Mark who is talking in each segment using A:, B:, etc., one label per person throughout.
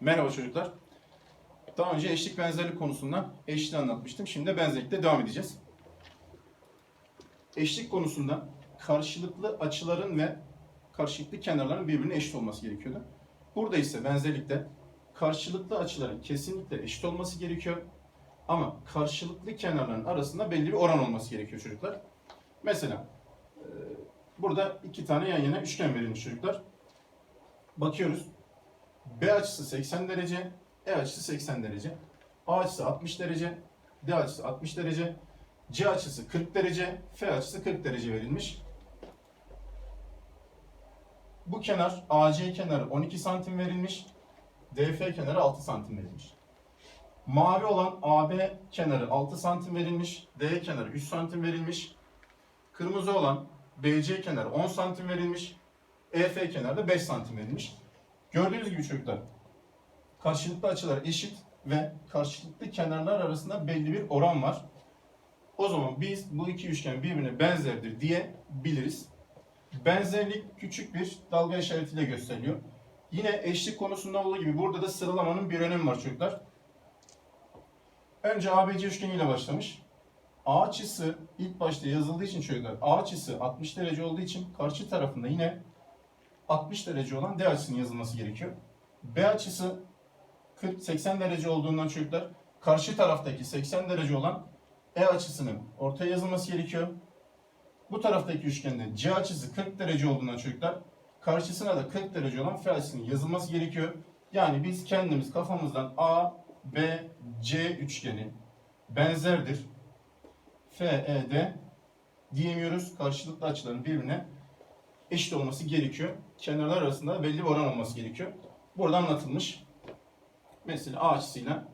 A: Merhaba çocuklar. Daha önce eşlik benzerlik konusundan eşliği anlatmıştım. Şimdi de benzerlikle devam edeceğiz. Eşlik konusunda karşılıklı açıların ve karşılıklı kenarların birbirine eşit olması gerekiyordu. Burada ise benzerlikte karşılıklı açıların kesinlikle eşit olması gerekiyor. Ama karşılıklı kenarların arasında belli bir oran olması gerekiyor çocuklar. Mesela e, burada iki tane yan yana üçgen verilmiş çocuklar. Bakıyoruz. B açısı 80 derece, E açısı 80 derece. A açısı 60 derece, D açısı 60 derece, C açısı 40 derece, F açısı 40 derece verilmiş. Bu kenar AC kenarı 12 santim verilmiş. DF kenarı 6 santim verilmiş. Mavi olan AB kenarı 6 santim verilmiş. D kenarı 3 santim verilmiş. Kırmızı olan BC kenarı 10 santim verilmiş. EF kenarı da 5 santim verilmiş. Gördüğünüz gibi çocuklar karşılıklı açılar eşit ve karşılıklı kenarlar arasında belli bir oran var. O zaman biz bu iki üçgen birbirine benzerdir diyebiliriz. Benzerlik küçük bir dalga işaretiyle gösteriliyor. Yine eşlik konusunda olduğu gibi burada da sıralamanın bir önemi var çocuklar. Önce ABC üçgeniyle başlamış. A açısı ilk başta yazıldığı için çocuklar A açısı 60 derece olduğu için karşı tarafında yine 60 derece olan D açısının yazılması gerekiyor. B açısı 40 80 derece olduğundan çocuklar karşı taraftaki 80 derece olan E açısının ortaya yazılması gerekiyor. Bu taraftaki üçgende C açısı 40 derece olduğundan çocuklar karşısına da 40 derece olan F açısının yazılması gerekiyor. Yani biz kendimiz kafamızdan A, B, C üçgeni benzerdir. F, E, D diyemiyoruz. Karşılıklı açıların birbirine eşit olması gerekiyor. Kenarlar arasında belli bir oran olması gerekiyor. Burada anlatılmış. Mesela A açısıyla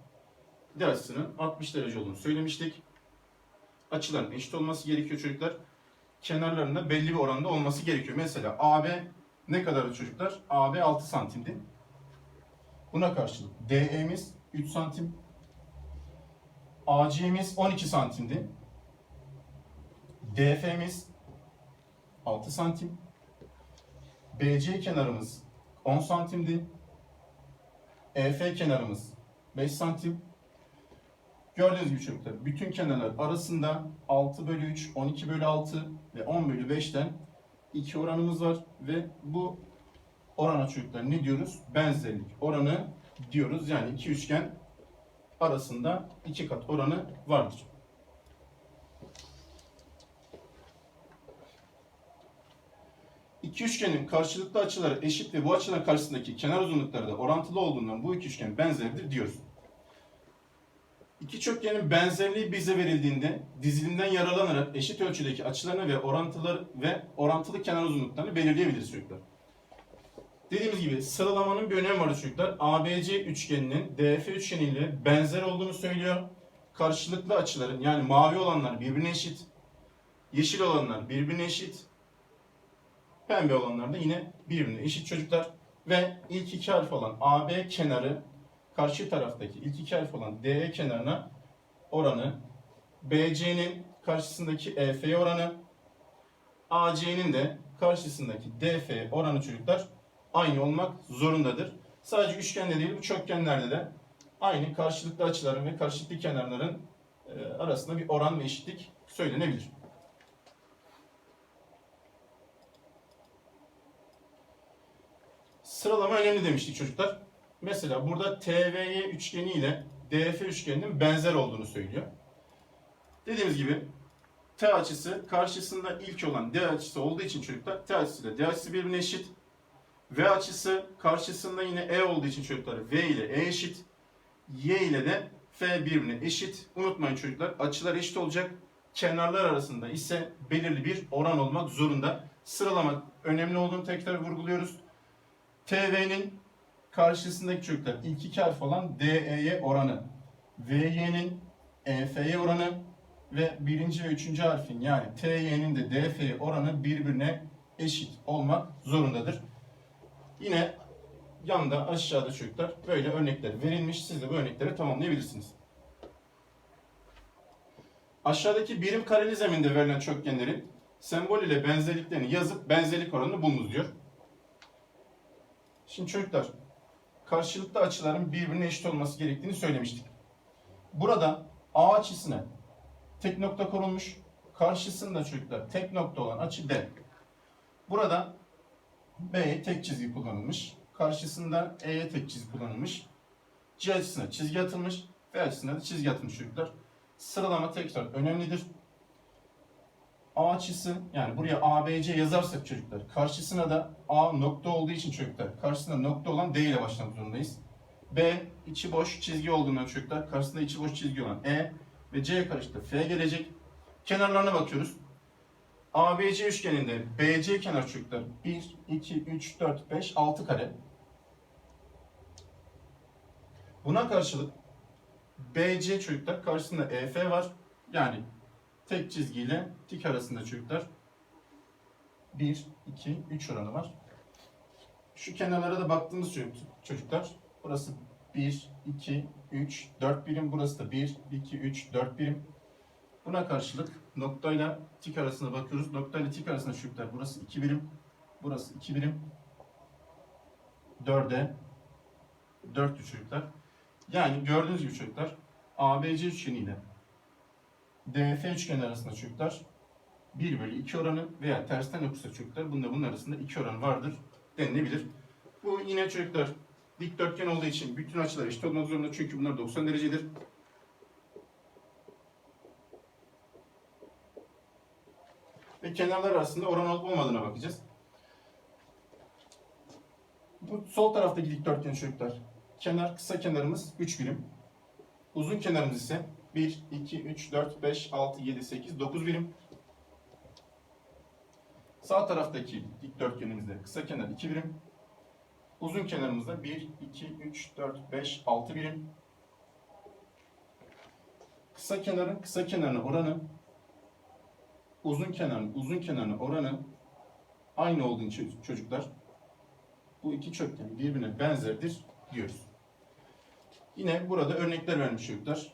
A: D açısının 60 derece olduğunu söylemiştik. Açıların eşit olması gerekiyor çocuklar. Kenarlarında belli bir oranda olması gerekiyor. Mesela AB ne kadardı çocuklar? AB 6 santimdi. Buna karşılık DE'miz 3 santim. AC'miz 12 santimdi. DF'miz 6 santim. BC kenarımız 10 santimdi. EF kenarımız 5 santim. Gördüğünüz gibi çocuklar bütün kenarlar arasında 6 bölü 3, 12 bölü 6 ve 10 bölü 5'ten iki oranımız var ve bu orana çocuklar ne diyoruz? Benzerlik oranı diyoruz. Yani iki üçgen arasında iki kat oranı vardır. İki üçgenin karşılıklı açıları eşit ve bu açılar karşısındaki kenar uzunlukları da orantılı olduğundan bu iki üçgen benzerdir diyoruz. İki çokgenin benzerliği bize verildiğinde dizilimden yararlanarak eşit ölçüdeki açılarını ve orantıları ve orantılı kenar uzunluklarını belirleyebiliriz çocuklar. Dediğimiz gibi sıralamanın bir önemi var çocuklar. ABC üçgeninin DF üçgeniyle benzer olduğunu söylüyor. Karşılıklı açıların yani mavi olanlar birbirine eşit, yeşil olanlar birbirine eşit, Pembe olanlar da yine birbirine eşit çocuklar. Ve ilk iki harf olan AB kenarı karşı taraftaki ilk iki harf olan DE kenarına oranı BC'nin karşısındaki EF oranı AC'nin de karşısındaki DF oranı çocuklar aynı olmak zorundadır. Sadece üçgende değil bu çokgenlerde de aynı karşılıklı açıların ve karşılıklı kenarların e, arasında bir oran ve eşitlik söylenebilir. Sıralama önemli demiştik çocuklar. Mesela burada TVY üçgeni ile DF üçgeninin benzer olduğunu söylüyor. Dediğimiz gibi T açısı karşısında ilk olan D açısı olduğu için çocuklar T açısıyla D açısı birbirine eşit. V açısı karşısında yine E olduğu için çocuklar V ile E eşit. Y ile de F birbirine eşit. Unutmayın çocuklar açılar eşit olacak. Kenarlar arasında ise belirli bir oran olmak zorunda. Sıralama önemli olduğunu tekrar vurguluyoruz. TV'nin karşısındaki çocuklar ilk iki harf olan DE'ye oranı, VY'nin EF'ye oranı ve birinci ve üçüncü harfin yani TY'nin de DF'ye oranı birbirine eşit olmak zorundadır. Yine yanda aşağıda çocuklar böyle örnekler verilmiş. Siz de bu örnekleri tamamlayabilirsiniz. Aşağıdaki birim kareli zeminde verilen çokgenlerin sembol ile benzerliklerini yazıp benzerlik oranını bulunuz diyor. Şimdi çocuklar karşılıklı açıların birbirine eşit olması gerektiğini söylemiştik. Burada A açısına tek nokta konulmuş. Karşısında çocuklar tek nokta olan açı B. Burada B'ye tek çizgi kullanılmış. Karşısında E'ye tek çizgi kullanılmış. C açısına çizgi atılmış. B açısına da çizgi atılmış çocuklar. Sıralama tekrar önemlidir. A açısı yani buraya ABC yazarsak çocuklar karşısına da A nokta olduğu için çocuklar karşısında nokta olan D ile başlamak zorundayız. B içi boş çizgi olduğundan çocuklar karşısında içi boş çizgi olan E ve C karşıtı F gelecek. Kenarlarına bakıyoruz. ABC üçgeninde BC kenar çocuklar 1, 2, 3, 4, 5, 6 kare. Buna karşılık BC çocuklar karşısında EF var. Yani tek çizgiyle dik arasında çocuklar 1, 2, 3 oranı var. Şu kenarlara da baktığımız çocuk- çocuklar burası 1, 2, 3, 4 birim. Burası da 1, 2, 3, 4 birim. Buna karşılık noktayla tik arasına bakıyoruz. Noktayla tik arasında çocuklar burası 2 birim. Burası 2 birim. 4'e 4 çocuklar. Yani gördüğünüz gibi çocuklar ABC üçgeniyle DF üçgeni arasında çocuklar 1 bölü 2 oranı veya tersten okursa çocuklar bunda bunun arasında 2 oranı vardır denilebilir. Bu yine çocuklar dikdörtgen olduğu için bütün açılar eşit olmak zorunda çünkü bunlar 90 derecedir. Ve kenarlar arasında oran olup olmadığına bakacağız. Bu sol taraftaki dikdörtgen çocuklar. Kenar kısa kenarımız 3 birim. Uzun kenarımız ise 1, 2, 3, 4, 5, 6, 7, 8, 9 birim. Sağ taraftaki dikdörtgenimizde kısa kenar 2 birim. Uzun kenarımızda 1, 2, 3, 4, 5, 6 birim. Kısa kenarın kısa kenarına oranı uzun kenarın uzun kenarına oranı aynı olduğu için çocuklar bu iki çokgen birbirine benzerdir diyoruz. Yine burada örnekler vermiş çocuklar.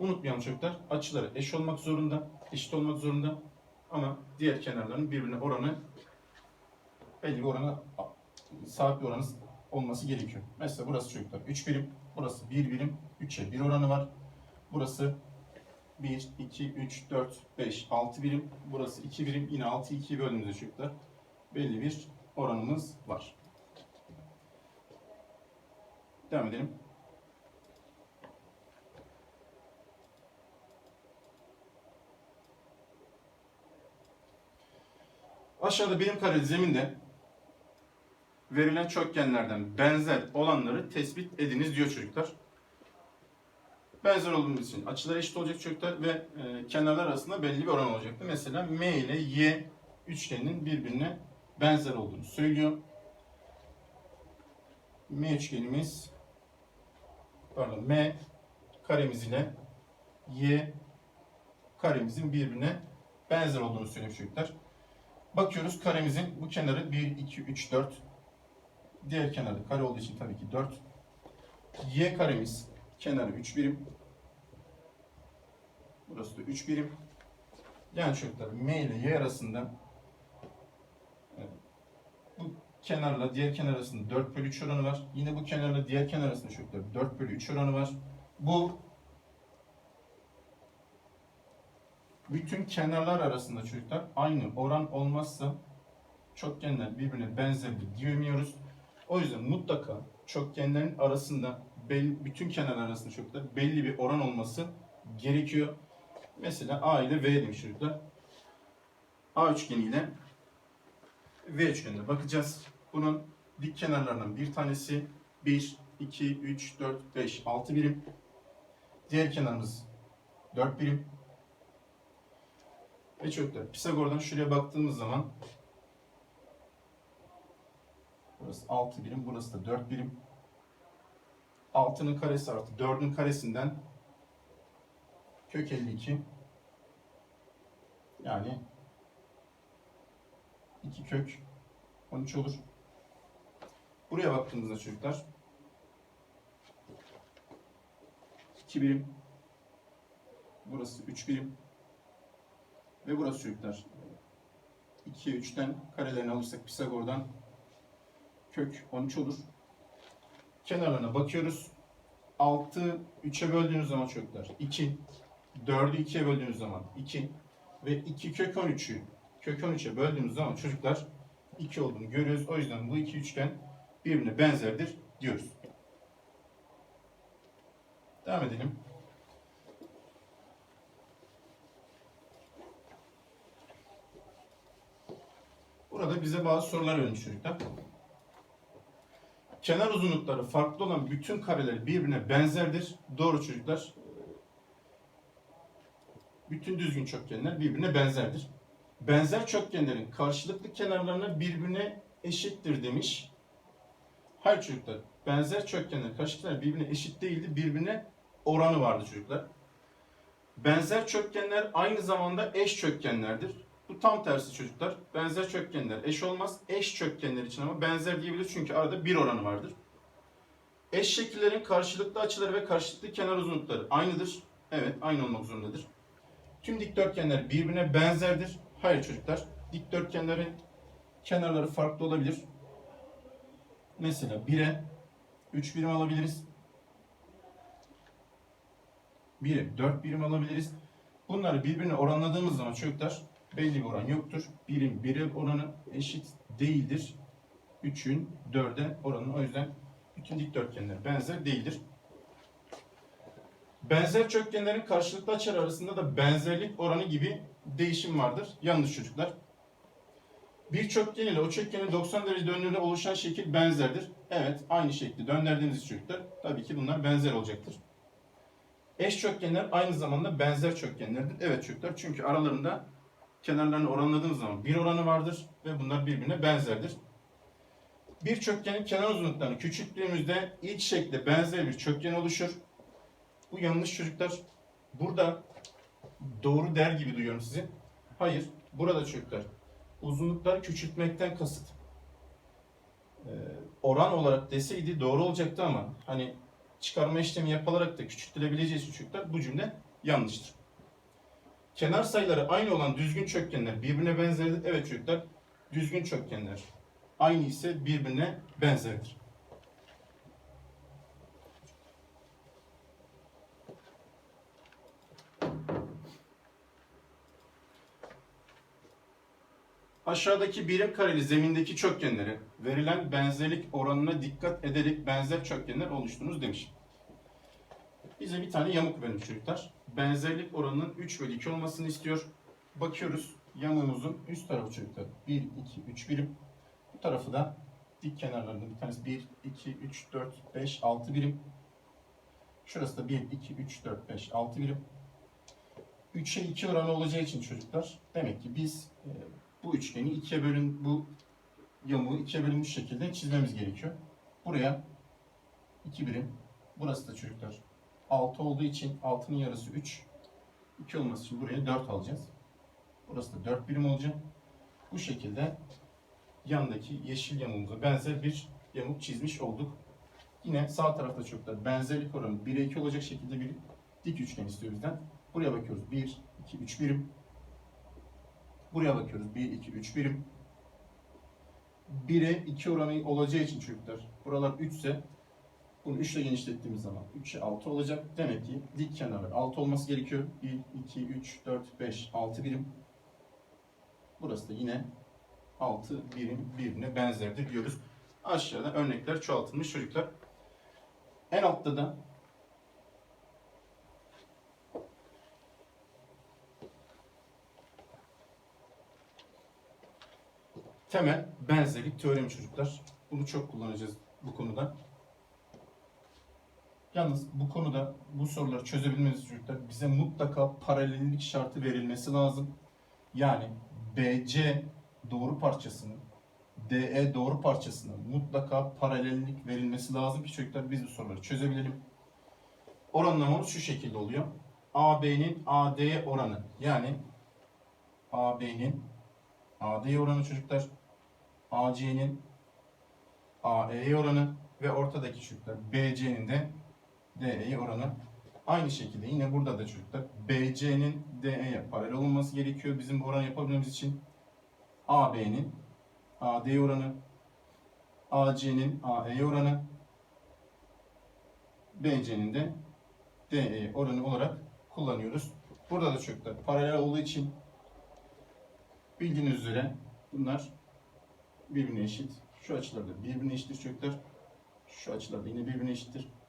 A: Unutmayalım çocuklar. Açıları eş olmak zorunda, eşit olmak zorunda. Ama diğer kenarların birbirine oranı belli bir orana sabit bir oranı olması gerekiyor. Mesela burası çocuklar 3 birim, burası 1 birim, 3'e 1 oranı var. Burası 1, 2, 3, 4, 5, 6 birim. Burası 2 birim. Yine 6, 2'yi böldüğümüzde çocuklar belli bir oranımız var. Devam edelim. Aşağıda birim kareli zeminde verilen çokgenlerden benzer olanları tespit ediniz diyor çocuklar. Benzer olduğumuz için açılar eşit olacak çocuklar ve e, kenarlar arasında belli bir oran olacaktı. Mesela M ile Y üçgeninin birbirine benzer olduğunu söylüyor. M üçgenimiz pardon M karemiz ile Y karemizin birbirine benzer olduğunu söylüyor çocuklar. Bakıyoruz karemizin bu kenarı 1, 2, 3, 4. Diğer kenarı kare olduğu için tabii ki 4. Y karemiz kenarı 3 birim. Burası da 3 birim. Yani çocuklar M ile Y arasında bu kenarla diğer kenar arasında 4 bölü 3 oranı var. Yine bu kenarla diğer kenar arasında çocuklar 4 bölü 3 oranı var. Bu bütün kenarlar arasında çocuklar aynı oran olmazsa çokgenler birbirine benzerdir diyemiyoruz. O yüzden mutlaka çokgenlerin arasında belli, bütün kenarlar arasında çocuklar belli bir oran olması gerekiyor. Mesela A ile V demiş çocuklar. A üçgeni ile V üçgenine bakacağız. Bunun dik kenarlarından bir tanesi 1, 2, 3, 4, 5, 6 birim. Diğer kenarımız 4 birim. Ve çocuklar Pisagor'dan şuraya baktığımız zaman burası 6 birim, burası da 4 birim. 6'nın karesi artı 4'ün karesinden kök 52 yani 2 kök 13 olur. Buraya baktığımızda çocuklar 2 birim burası 3 birim ve burası çocuklar. 2'ye 3'ten karelerini alırsak Pisagor'dan kök 13 olur. Kenarlarına bakıyoruz. 6 3'e böldüğünüz zaman çocuklar 2. 4'ü 2'ye böldüğünüz zaman 2. Ve 2 kök 13'ü kök 13'e böldüğünüz zaman çocuklar 2 olduğunu görüyoruz. O yüzden bu iki üçgen birbirine benzerdir diyoruz. Devam edelim. Burada bize bazı sorular verilmiş çocuklar. Kenar uzunlukları farklı olan bütün kareler birbirine benzerdir. Doğru çocuklar. Bütün düzgün çokgenler birbirine benzerdir. Benzer çokgenlerin karşılıklı kenarlarına birbirine eşittir demiş. Hayır çocuklar. Benzer çokgenlerin karşılıklı kenarları birbirine eşit değildi. Birbirine oranı vardı çocuklar. Benzer çokgenler aynı zamanda eş çokgenlerdir. Bu tam tersi çocuklar. Benzer çokgenler eş olmaz. Eş çokgenler için ama benzer diyebiliriz çünkü arada bir oranı vardır. Eş şekillerin karşılıklı açıları ve karşılıklı kenar uzunlukları aynıdır. Evet, aynı olmak zorundadır. Tüm dikdörtgenler birbirine benzerdir. Hayır çocuklar, dikdörtgenlerin kenarları farklı olabilir. Mesela 1'e 3 birim alabiliriz. 1'e 4 birim alabiliriz. Bunları birbirine oranladığımız zaman çocuklar belli bir oran yoktur. Birim bire oranı eşit değildir. 3'ün 4'e oranı o yüzden bütün dikdörtgenler benzer değildir. Benzer çokgenlerin karşılıklı açılar arasında da benzerlik oranı gibi değişim vardır. Yanlış çocuklar. Bir çokgen ile o çokgenin 90 derece döndüğünde oluşan şekil benzerdir. Evet, aynı şekli döndürdüğünüz çocuklar tabii ki bunlar benzer olacaktır. Eş çokgenler aynı zamanda benzer çokgenlerdir. Evet çocuklar çünkü aralarında kenarlarını oranladığımız zaman bir oranı vardır ve bunlar birbirine benzerdir. Bir çokgenin kenar uzunluklarını küçülttüğümüzde ilk şekle benzer bir çokgen oluşur. Bu yanlış çocuklar. Burada doğru der gibi duyuyorum sizi. Hayır. Burada çocuklar. Uzunlukları küçültmekten kasıt. Ee, oran olarak deseydi doğru olacaktı ama hani çıkarma işlemi yapılarak da küçültülebileceği çocuklar bu cümle yanlıştır. Kenar sayıları aynı olan düzgün çokgenler birbirine benzerdir. Evet çocuklar, düzgün çokgenler aynı ise birbirine benzerdir. Aşağıdaki birim kareli zemindeki çokgenleri verilen benzerlik oranına dikkat ederek benzer çokgenler oluşturunuz demiş. Bize bir tane yamuk vermiş çocuklar. Benzerlik oranının 3 bölü 2 olmasını istiyor. Bakıyoruz yamuğumuzun üst tarafı çocuklar 1, 2, 3 birim. Bu tarafı da dik kenarlarında bir tanesi 1, 2, 3, 4, 5, 6 birim. Şurası da 1, 2, 3, 4, 5, 6 birim. 3'e 2 oranı olacağı için çocuklar demek ki biz e, bu üçgeni ikiye bölün bu yamuğu ikiye bölünmüş şekilde çizmemiz gerekiyor. Buraya 2 birim. Burası da çocuklar 6 olduğu için 6'nın yarısı 3. 2 olması için buraya 4 alacağız. Burası da 4 birim olacak. Bu şekilde yandaki yeşil yamuğumuza benzer bir yamuk çizmiş olduk. Yine sağ tarafta çocuklar benzerlik oranı 1'e 2 olacak şekilde bir dik üçgen istiyor bizden. Buraya bakıyoruz 1, 2, 3 birim. Buraya bakıyoruz 1, 2, 3 birim. 1'e 2 oranı olacağı için çocuklar. Buralar 3 ise bunu 3 ile genişlettiğimiz zaman 3'e 6 olacak. Demek ki dik kenarlar 6 olması gerekiyor. 1, 2, 3, 4, 5, 6 birim. Burası da yine 6 birim birbirine benzerdir diyoruz. Aşağıda örnekler çoğaltılmış çocuklar. En altta da temel benzerlik teoremi çocuklar. Bunu çok kullanacağız bu konuda. Yalnız bu konuda bu soruları çözebilmeniz çocuklar bize mutlaka paralellik şartı verilmesi lazım. Yani BC doğru parçasının DE doğru parçasının mutlaka paralellik verilmesi lazım ki çocuklar biz bu soruları çözebilelim. Oranlamamız şu şekilde oluyor. AB'nin AD'ye oranı yani AB'nin AD'ye oranı çocuklar AC'nin AE'ye oranı ve ortadaki çocuklar BC'nin de DE'ye oranı Aynı şekilde yine burada da çocuklar BC'nin DE'ye paralel olması gerekiyor. Bizim bu oranı yapabilmemiz için AB'nin AD oranı, AC'nin AE oranı, BC'nin de DE oranı olarak kullanıyoruz. Burada da çocuklar paralel olduğu için bildiğiniz üzere bunlar birbirine eşit. Şu açılarda birbirine eşittir çocuklar. Şu açılarda yine birbirine eşittir.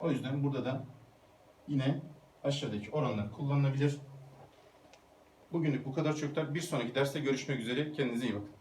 A: O yüzden burada da yine aşağıdaki oranlar kullanılabilir. Bugünlük bu kadar çocuklar. Bir sonraki derste görüşmek üzere. Kendinize iyi bakın.